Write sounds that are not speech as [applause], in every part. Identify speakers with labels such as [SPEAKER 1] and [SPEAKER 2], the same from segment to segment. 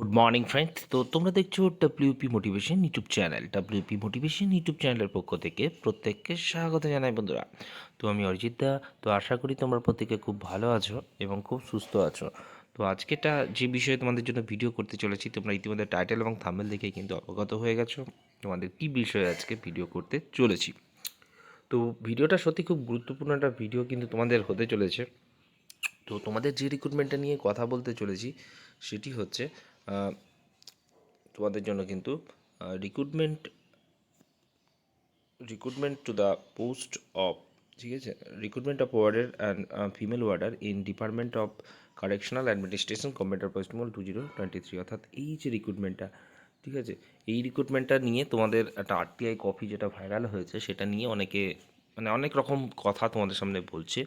[SPEAKER 1] Good morning friends তো তোমরা দেখছ WP motivation YouTube channel WP motivation YouTube চ্যানেলের পক্ষ থেকে প্রত্যেককে স্বাগত জানাই, বন্ধুরা। তো আমি অরিজিৎ দা। তো আশা করি তোমরা প্রত্যেকে খুব ভালো আছো এবং খুব সুস্থ আছো। তো আজকেটা যে বিষয়ে তোমাদের জন্য ভিডিও করতে চলেছি, তোমরা ইতিমধ্যে টাইটেল এবং থাম্বেল দেখে কিন্তু অবগত হয়ে গেছো, তোমাদের কী বিষয়ে আজকে ভিডিও করতে চলেছি। তো ভিডিওটা সত্যি খুব গুরুত্বপূর্ণ একটা ভিডিও কিন্তু তোমাদের হতে চলেছে। তো তোমাদের যে রিক্রুটমেন্টটা নিয়ে কথা বলতে চলেছি, সেটি হচ্ছে তোমাদের জন্য কিন্তু recruitment recruitment to the post of ঠিক আছে? Recruitment of warder and female warder in department of correctional administration computer Paschimbanga two zero twenty three অর্থাৎ এই যে রিক্রুটমেন্টটা ঠিক আছে? এই রিক্রুটমেন্টটা নিয়ে তোমাদের একটা আরটিআই কপি যেটা ভাইরাল হয়েছে, সেটা নিয়ে অনেকে মানে অনেক রকম কথা তোমাদের সামনে বলছে।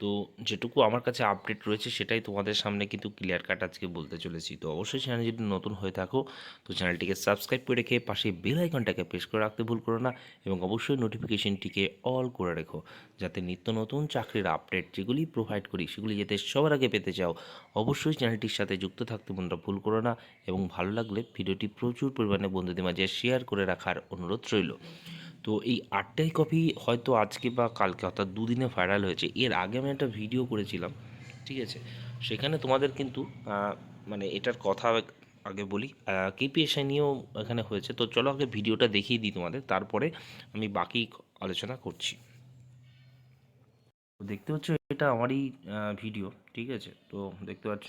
[SPEAKER 1] তো যেটুকু আমার কাছে আপডেট রয়েছে সেটাই তোমাদের সামনে কিন্তু ক্লিয়ার কাট আজকে বলতে চলেছি। তো অবশ্যই চ্যানেল যদি নতুন হয়ে থাকো, তো চ্যানেলটিকে সাবস্ক্রাইব করে রেখে পাশে বেল আইকনটাকে প্রেস করে রাখতে ভুল করো না এবং অবশ্যই নোটিফিকেশনটিকে অল করে রেখো, যাতে নিত্য নতুন চাকরির আপডেট যেগুলি প্রোভাইড করি সেগুলি যাতে সবার আগে পেতে চাও, অবশ্যই চ্যানেলটির সাথে যুক্ত থাকতে বন্ধুরা ভুল করো না এবং ভালো লাগলে ভিডিওটি প্রচুর পরিমাণে বন্ধুদের মাঝে শেয়ার করে রাখার অনুরোধ রইল। তো এই আটটাই কপি হয়তো আজকে বা কালকে, অর্থাৎ দুদিনে ভাইরাল হয়েছে। এর আগে আমি একটা ভিডিও করেছিলাম, ঠিক আছে? সেখানে তোমাদের কিন্তু মানে এটার কথা আগে বলি। কেপিএসআই নিয়েও এখানে হয়েছে। তো চলো আগে ভিডিওটা দেখিয়ে দিই তোমাদের, তারপরে আমি বাকি আলোচনা করছি। দেখতে পাচ্ছ, এটা আমারই ভিডিও ঠিক আছে? তো দেখতে পাচ্ছ,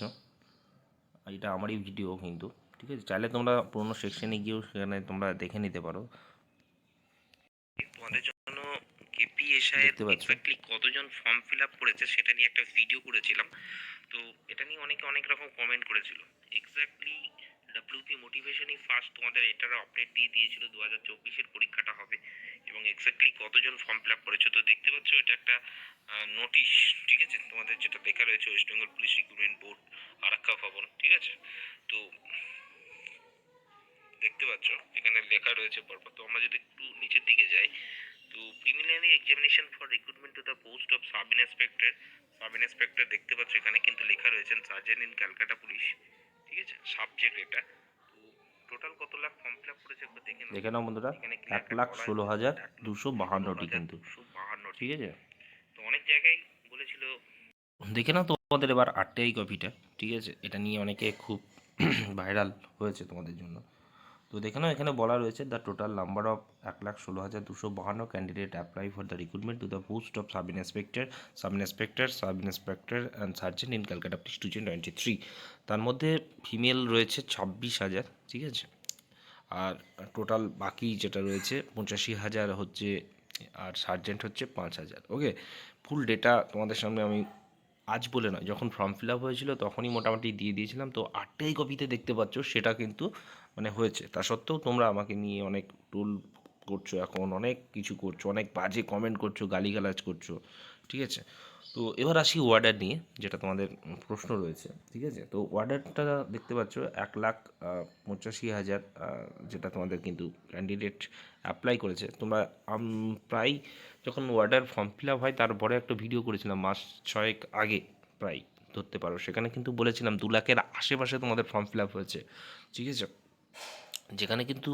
[SPEAKER 1] এটা আমারই ভিডিও কিন্তু, ঠিক আছে? চাইলে তোমরা পুরোনো সেকশনে গিয়েও সেখানে তোমরা দেখে নিতে পারো তোমাদের জন্য
[SPEAKER 2] পাচ্ছ।
[SPEAKER 1] এক্স্যাক্টলি কতজন ফর্ম ফিল আপ করেছে সেটা নিয়ে একটা ভিডিও করেছিলাম। তো এটা নিয়ে অনেকে অনেক রকম কমেন্ট করেছিল। এক্স্যাক্টলি ডাব্লিউপি মোটিভেশনই ফার্স্ট তোমাদের এটার আপডেট দিয়ে দিয়েছিল দু হাজার চব্বিশের পরীক্ষাটা হবে। এবং এক্স্যাক্টলি কতজন ফর্ম ফিল আপ করেছে। তো দেখতে পাচ্ছ এটা একটা নোটিশ ঠিক আছে? তোমাদের যেটা লেখা রয়েছে West Bengal police recruitment board Araksha Bhavan ঠিক আছে? তো দেখতে পাচ্ছ এখানে লেখা রয়েছে পরপর। তো আমরা যদি একটু নিচের দিকে যাই তো preliminary examination for recruitment to the post of sub inspector sub inspector দেখতে পাচ্ছ এখানে কিন্তু লেখা রয়েছেন সার্জেন্ট ইন ক্যালকাটা পুলিশ ঠিক আছে? সাবজেক্ট এটা। তো টোটাল কত লাখ ফর্ম ফিল আপ করেছে একবার দেখে নাও।
[SPEAKER 2] দেখে নাও বন্ধুরা এক লাখ ষোলো হাজার দুশো বাহান্নটি কিন্তু।
[SPEAKER 1] বাহান্ন
[SPEAKER 2] ঠিক আছে?
[SPEAKER 1] তো অনেক জায়গায় বলেছিল
[SPEAKER 2] দেখে নাও তোমাদের এবার আটটাই কপিটা ঠিক আছে? এটা নিয়ে অনেকে খুব [coughs] ভাইরাল হয়েছে তোমাদের জন্য। তো দেখে নাও, এখানে বলা রয়েছে দ্য টোটাল নাম্বার অফ এক লাখ ষোলো হাজার দুশো বাহান্ন candidate apply for the recruitment to the post of sub inspector sub inspector sub inspector and sergeant in Calcutta police two twenty three তার মধ্যে ফিমেল রয়েছে ছাব্বিশ হাজার, ঠিক আছে? আর টোটাল বাকি যেটা রয়েছে পঁচাশি হাজার হচ্ছে, আর সার্জেন্ট হচ্ছে পাঁচ হাজার ওকে ফুল ডেটা তোমাদের সামনে আমি আজ বলে নয়, যখন ফর্ম ফিল আপ হয়েছিল তখনই মোটামুটি দিয়ে দিয়েছিলাম। তো আটটাই কপিতে দেখতে পাচ্ছ সেটা কিন্তু মানে হয়েছে। তা সত্ত্বেও তোমরা আমাকে নিয়ে অনেক টুল করছ, এখন অনেক কিছু করছ, অনেক বাজে কমেন্ট করছ, গালিগালাজ করছ, ঠিক আছে? তো এবার আসি ওয়ার্ডার নিয়ে, যেটা তোমাদের প্রশ্ন রয়েছে, ঠিক আছে? তো ওয়ার্ডারটা দেখতে পাচ্ছ, এক লাখ পঁচাশি হাজার যেটা তোমাদের কিন্তু ক্যান্ডিডেট অ্যাপ্লাই করেছে। তোমরা প্রায় যখন ওয়ার্ডার ফর্ম ফিল আপ হয়, তারপরে একটা ভিডিও করেছিলাম মাস ছয়েক আগে, প্রায় ধরতে পারো। সেখানে কিন্তু বলেছিলাম দু লাখের আশেপাশে তোমাদের ফর্ম ফিল আপ হয়েছে, ঠিক আছে? যেখানে কিন্তু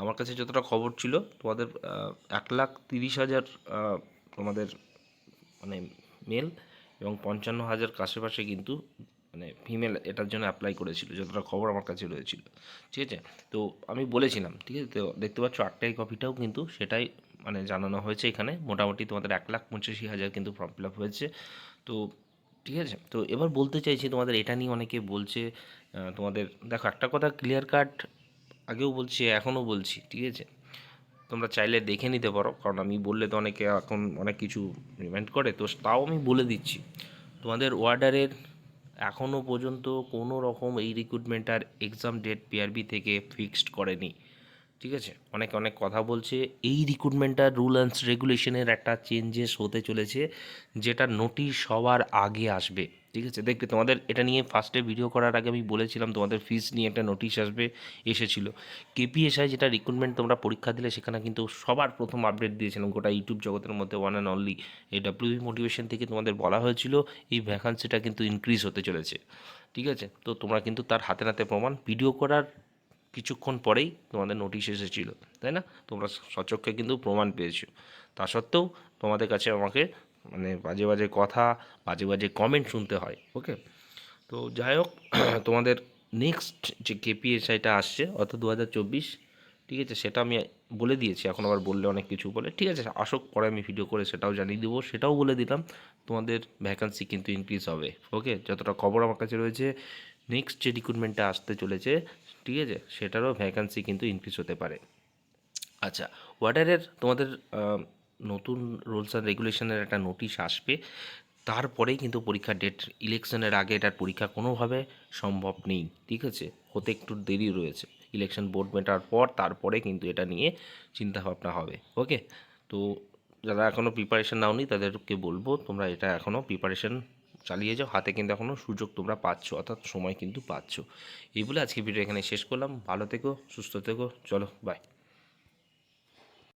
[SPEAKER 2] আমার কাছে যতটা খবর ছিল, তোমাদের এক লাখ তিরিশ হাজার তোমাদের মানে মেল এবং পঞ্চান্ন হাজার আশেপাশে কিন্তু মানে ফিমেল এটার জন্য অ্যাপ্লাই করেছিল, যতটা খবর আমার কাছে রয়েছিল। ঠিক আছে? তো আমি বলেছিলাম, ঠিক আছে? তো দেখতে পাচ্ছ আটটাই কপিটাও কিন্তু সেটাই মানে জানানো হয়েছে এখানে। মোটামুটি তোমাদের এক লাখ পঁচাশি হাজার কিন্তু ফর্ম ফিল আপ হয়েছে। তো ঠিক আছে? তো এবার বলতে চাইছি তোমাদের এটা নিয়ে অনেকে বলছে তোমাদের দেখো একটা কথা ক্লিয়ার কাট আগেও বলছি, এখনও বলছি, ঠিক আছে? তোমরা চাইলে দেখে নিতে পারো। কারণ আমি বললে তো অনেকে এখন অনেক কিছু রিমাইন্ড করে, তো তাও আমি বলে দিচ্ছি। তোমাদের ওয়ার্ডারের এখনও পর্যন্ত কোনো রকম এই রিক্রুটমেন্ট আর এক্সাম ডেট পিআরবি থেকে ফিক্সড করেনি। ঠিক আছে? অনেক অনেক কথা বলছে। এই রিক্রুটমেন্টটা রুল অ্যান্ড রেগুলেশনের একটা চেঞ্জেস হতে চলেছে, যেটা নোটিশ সবার আগে আসবে। ঠিক আছে? দেখবে তোমাদের এটা নিয়ে ফার্স্টে ভিডিও করার আগে আমি বলেছিলাম, তোমাদের ফিস নিয়ে একটা নোটিশ আসবে, এসেছিল। কেপিএসআই যেটা রিক্রুটমেন্ট তোমরা পরীক্ষা দিলে, সেখানে কিন্তু সবার প্রথম আপডেট দিয়েছিলাম, গোটা ইউটিউব জগতের মধ্যে ওয়ান অ্যান্ড অনলি এই ডাব্লিউবি মোটিভেশন থেকে তোমাদের বলা হয়েছিল, এই ভ্যাকান্সিটা কিন্তু ইনক্রিজ হতে চলেছে। ঠিক আছে? তো তোমরা কিন্তু তার হাতে নাতে প্রমাণ। ভিডিও করার কিছুক্ষণ পরেই তোমাদের নোটিশ এসেছিল, তাই না? তোমরা সচক্ষে কিন্তু প্রমাণ পেয়েছ। তা সত্ত্বেও তোমাদের কাছে আমাকে মানে বাজে বাজে কথা, বাজে বাজে কমেন্ট শুনতে হয় ওকে তো যাই হোক, [clears throat] তোমাদের নেক্সট যে কেপিএসআইটা আসছে, অর্থাৎ দু হাজার চব্বিশ, ঠিক আছে? সেটা আমি বলে দিয়েছি, এখন আবার বললে অনেক কিছু বলে। ঠিক আছে, আসুক, পরে আমি ভিডিও করে সেটাও জানিয়ে দেবো, সেটাও বলে দিলাম। তোমাদের ভ্যাকান্সি কিন্তু ইনক্রিজ হবে ওকে যতটা খবর আমার কাছে রয়েছে নেক্সট যে রিক্রুটমেন্টটা আসতে চলেছে ঠিক আছে সেটারও ভ্যাকান্সি কিন্তু ইনক্রিজ হতে পারে। আচ্ছা ওয়াটারের তোমাদের নতুন রুলস অ্যান্ড রেগুলেশনের একটা নোটিশ আসবে। তারপরেই কিন্তু পরীক্ষার ডেট ইলেকশনের আগে এটার পরীক্ষা কোনোভাবে সম্ভব নেই, ঠিক আছে? হতে একটু দেরি রয়েছে। ইলেকশন বোর্ড মেটার পর তারপরে কিন্তু এটা নিয়ে চিন্তাভাবনা হবে ওকে তো যারা এখনও প্রিপারেশন নাওনি, তাদেরকে বলব তোমরা এটা এখনও প্রিপারেশন চালিয়ে যাও, হাতে কিন্তু এখনও সুযোগ তোমরা পাচ্ছ, অর্থাৎ সময় কিন্তু পাচ্ছ। এই বলে আজকে ভিডিও এখানে শেষ করলাম। ভালো থেকো, সুস্থ থেকো, চলো বাই